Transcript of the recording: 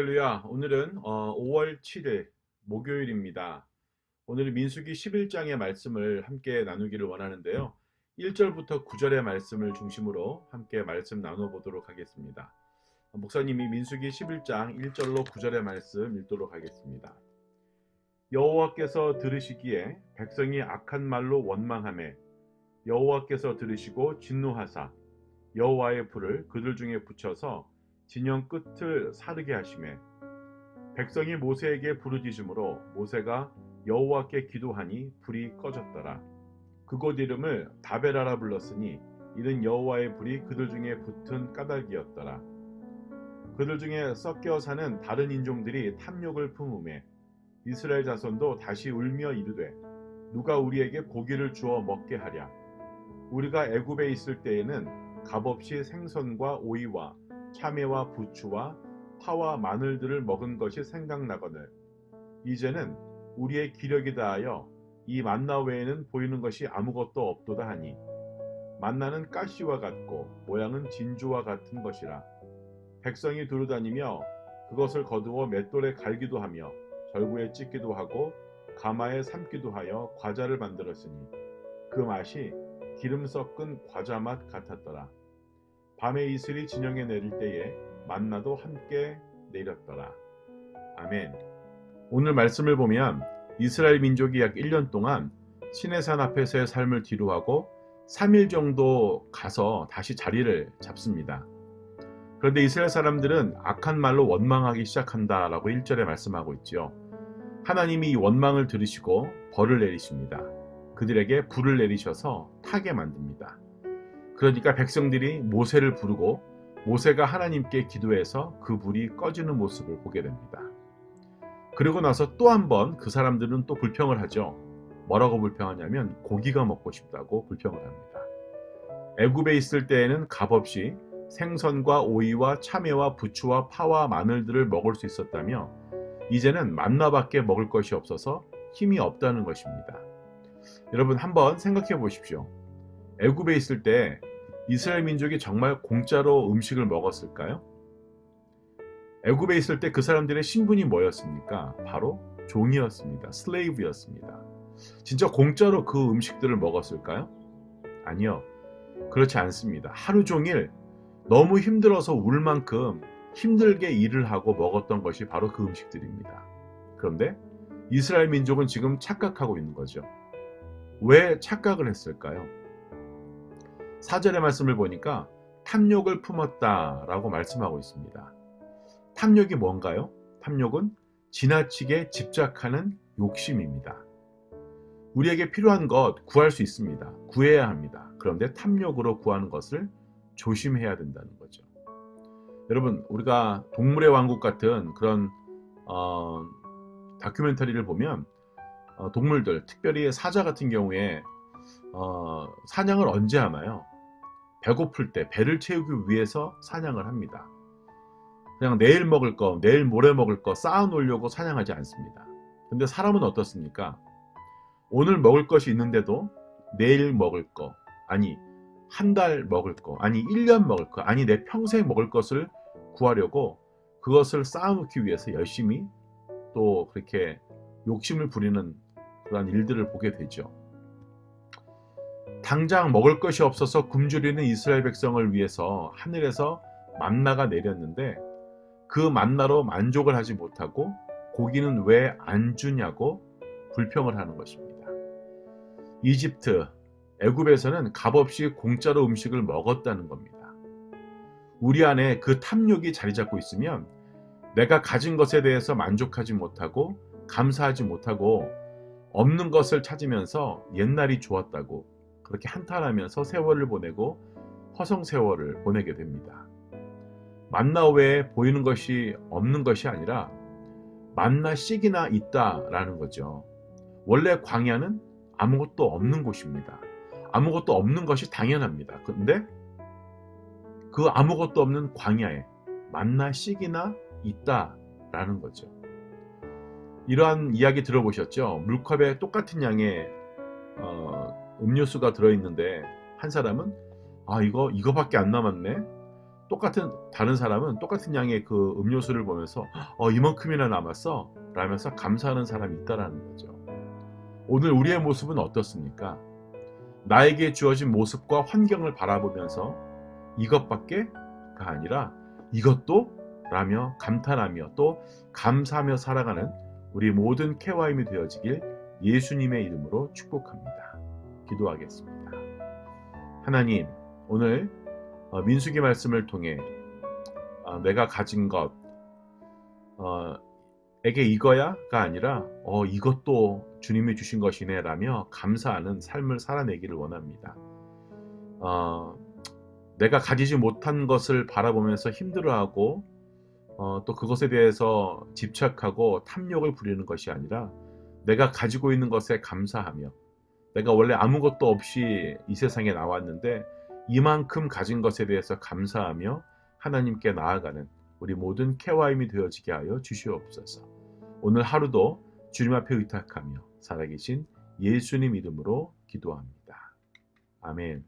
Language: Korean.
할렐루야. 오늘은 어, 5월 7일 목요일입니다. 오늘은 민수기 11장의 말씀을 함께 나누기를 원하는데요. 1절부터 9절의 말씀을 중심으로 함께 말씀 나눠보도록 하겠습니다. 목사님이 민수기 11장 1절로 9절의 말씀 읽도록 하겠습니다. 여호와께서 들으시기에 백성이 악한 말로 원망하매 여호와께서 들으시고 진노하사 여호와의 불을 그들 중에 붙여서 진영 끝을 사르게 하심에 백성이 모세에게 부르짖음으로 모세가 여호와께 기도하니 불이 꺼졌더라. 그곳 이름을 다베라라 불렀으니 이는 여호와의 불이 그들 중에 붙은 까닭이었더라. 그들 중에 섞여 사는 다른 인종들이 탐욕을 품음에 이스라엘 자손도 다시 울며 이르되 누가 우리에게 고기를 주어 먹게 하랴 우리가 애굽에 있을 때에는 값없이 생선과 오이와 참외와 부추와 파와 마늘들을 먹은 것이 생각나거늘 이제는 우리의 기력이 다하여 이 만나 외에는 보이는 것이 아무것도 없도다 하니 만나는 가시와 같고 모양은 진주와 같은 것이라 백성이 두루다니며 그것을 거두어 맷돌에 갈기도 하며 절구에 찢기도 하고 가마에 삶기도 하여 과자를 만들었으니 그 맛이 기름 섞은 과자 맛 같았더라. 밤에 이슬이 진영에 내릴 때에 만나도 함께 내렸더라. 아멘. 오늘 말씀을 보면 이스라엘 민족이 약 1년 동안 시내산 앞에서의 삶을 뒤로하고 3일 정도 가서 다시 자리를 잡습니다. 그런데 이스라엘 사람들은 악한 말로 원망하기 시작한다라고 1절에 말씀하고 있지요. 하나님이 이 원망을 들으시고 벌을 내리십니다. 그들에게 불을 내리셔서 타게 만듭니다. 그러니까 백성들이 모세를 부르고 모세가 하나님께 기도해서 그 불이 꺼지는 모습을 보게 됩니다. 그리고 나서 또 한 번 그 사람들은 또 불평을 하죠. 뭐라고 불평하냐면 고기가 먹고 싶다고 불평을 합니다. 애굽에 있을 때에는 값없이 생선과 오이와 참외와 부추와 파와 마늘들을 먹을 수 있었다며 이제는 만나밖에 먹을 것이 없어서 힘이 없다는 것입니다. 여러분 한번 생각해 보십시오. 애굽에 있을 때 이스라엘 민족이 정말 공짜로 음식을 먹었을까요? 애굽에 있을 때 그 사람들의 신분이 뭐였습니까? 바로 종이었습니다. 슬레이브였습니다. 진짜 공짜로 그 음식들을 먹었을까요? 아니요. 그렇지 않습니다. 하루 종일 너무 힘들어서 울 만큼 힘들게 일을 하고 먹었던 것이 바로 그 음식들입니다. 그런데 이스라엘 민족은 지금 착각하고 있는 거죠. 왜 착각을 했을까요? 사절의 말씀을 보니까 탐욕을 품었다 라고 말씀하고 있습니다. 탐욕이 뭔가요? 탐욕은 지나치게 집착하는 욕심입니다. 우리에게 필요한 것 구할 수 있습니다. 구해야 합니다. 그런데 탐욕으로 구하는 것을 조심해야 된다는 거죠. 여러분, 우리가 동물의 왕국 같은 그런 어, 다큐멘터리를 보면 어, 동물들, 특별히 사자 같은 경우에 어, 사냥을 언제 하나요? 배고플 때 배를 채우기 위해서 사냥을 합니다. 그냥 내일 먹을 거, 내일 모레 먹을 거 쌓아 놓으려고 사냥하지 않습니다. 근데 사람은 어떻습니까? 오늘 먹을 것이 있는데도 내일 먹을 거, 아니, 한 달 먹을 거, 아니, 1년 먹을 거, 아니, 내 평생 먹을 것을 구하려고 그것을 쌓아놓기 위해서 열심히 또 그렇게 욕심을 부리는 그런 일들을 보게 되죠. 당장 먹을 것이 없어서 굶주리는 이스라엘 백성을 위해서 하늘에서 만나가 내렸는데 그 만나로 만족을 하지 못하고 고기는 왜 안 주냐고 불평을 하는 것입니다. 이집트, 애굽에서는 값없이 공짜로 음식을 먹었다는 겁니다. 우리 안에 그 탐욕이 자리 잡고 있으면 내가 가진 것에 대해서 만족하지 못하고 감사하지 못하고 없는 것을 찾으면서 옛날이 좋았다고 그렇게 한탄하면서 세월을 보내고 허송 세월을 보내게 됩니다. 만나 외에 보이는 것이 없는 것이 아니라 만나 씩이나 있다라는 거죠. 원래 광야는 아무것도 없는 곳입니다. 아무것도 없는 것이 당연합니다. 근데 그 아무것도 없는 광야에 만나 씩이나 있다라는 거죠. 이러한 이야기 들어보셨죠? 물컵에 똑같은 양의 어, 음료수가 들어있는데 한 사람은 아 이거 이거밖에 안 남았네. 똑같은 다른 사람은 똑같은 양의 그 음료수를 보면서 어 이만큼이나 남았어 라면서 감사하는 사람이 있다라는 거죠. 오늘 우리의 모습은 어떻습니까? 나에게 주어진 모습과 환경을 바라보면서 이것밖에가 아니라 이것도 라며 감탄하며 또 감사하며 살아가는 우리 모든 케와임이 되어지길 예수님의 이름으로 축복합니다. 기도하겠습니다. 하나님, 오늘 어, 민수기 말씀을 통해 어, 내가 가진 것, 어, 에게 이거야가 아니라 어, 이것도 주님이 주신 것이네라며 감사하는 삶을 살아내기를 원합니다. 어, 내가 가지지 못한 것을 바라보면서 힘들어하고 어, 또 그것에 대해서 집착하고 탐욕을 부리는 것이 아니라 내가 가지고 있는 것에 감사하며 내가 원래 아무것도 없이 이 세상에 나왔는데 이만큼 가진 것에 대해서 감사하며 하나님께 나아가는 우리 모든 케와임이 되어지게 하여 주시옵소서. 오늘 하루도 주님 앞에 의탁하며 살아계신 예수님 이름으로 기도합니다. 아멘.